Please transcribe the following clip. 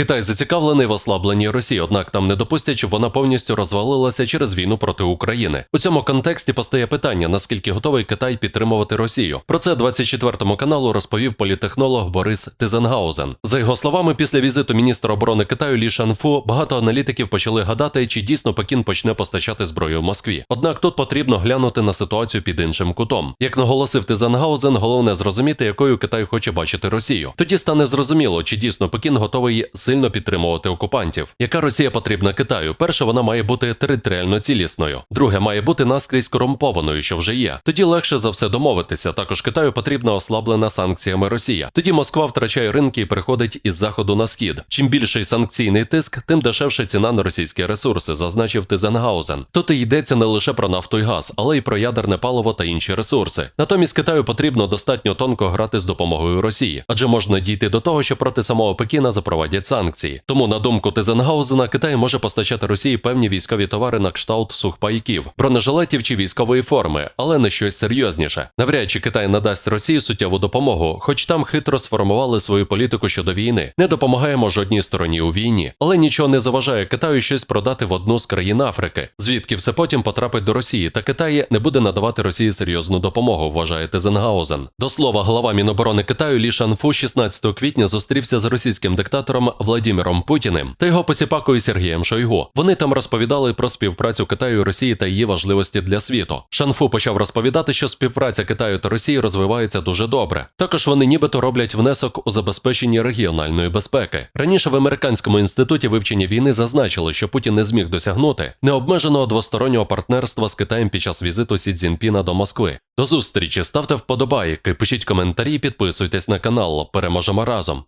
Китай зацікавлений в ослабленні Росії, однак там не допустять, щоб вона повністю розвалилася через війну проти України. У цьому контексті постає питання, наскільки готовий Китай підтримувати Росію. Про це 24 каналу розповів політехнолог Борис Тизенгаузен. За його словами, після візиту міністра оборони Китаю Лі Шанфу багато аналітиків почали гадати, чи дійсно Пекін почне постачати зброю в Москві. Однак тут потрібно глянути на ситуацію під іншим кутом. Як наголосив Тизенгаузен, головне зрозуміти, якою Китай хоче бачити Росію. Тоді стане зрозуміло, чи дійсно Пекін готовий сильно підтримувати окупантів. Яка Росія потрібна Китаю? Перше, вона має бути територіально цілісною. Друге, має бути наскрізь корумпованою, що вже є. Тоді легше за все домовитися. Також Китаю потрібна ослаблена санкціями Росія. Тоді Москва втрачає ринки і приходить із заходу на схід. Чим більший санкційний тиск, тим дешевше ціна на російські ресурси, зазначив Тизенгаузен. Тут і йдеться не лише про нафту і газ, але й про ядерне паливо та інші ресурси. Натомість Китаю потрібно достатньо тонко грати з допомогою Росії, адже можна дійти до того, що проти самого Пекіна запровадять санкції. Тому, на думку Тизенгаузена, Китай може постачати Росії певні військові товари на кшталт сухпайків, бронежилетів чи військової форми, але не щось серйозніше. Навряд чи Китай надасть Росії суттєву допомогу, хоч там хитро сформували свою політику щодо війни. Не допомагаємо жодній стороні у війні, але нічого не заважає Китаю щось продати в одну з країн Африки, звідки все потім потрапить до Росії, та Китай не буде надавати Росії серйозну допомогу, вважає Тизенгаузен. До слова, глава Міноборони Китаю Лі Шанфу 16 квітня зустрівся з російським диктатором Владіміром Путіним та його посіпакою Сергієм Шойгу. Вони там розповідали про співпрацю Китаю Росії та її важливості для світу. Шанфу почав розповідати, що співпраця Китаю та Росії розвивається дуже добре. Також вони нібито роблять внесок у забезпеченні регіональної безпеки. Раніше в американському інституті вивчення війни зазначили, що Путін не зміг досягнути необмеженого двостороннього партнерства з Китаєм під час візиту Сі Цзіньпіна до Москви. До зустрічі, ставте вподобайки, пишіть коментарі, підписуйтесь на канал. Переможемо разом.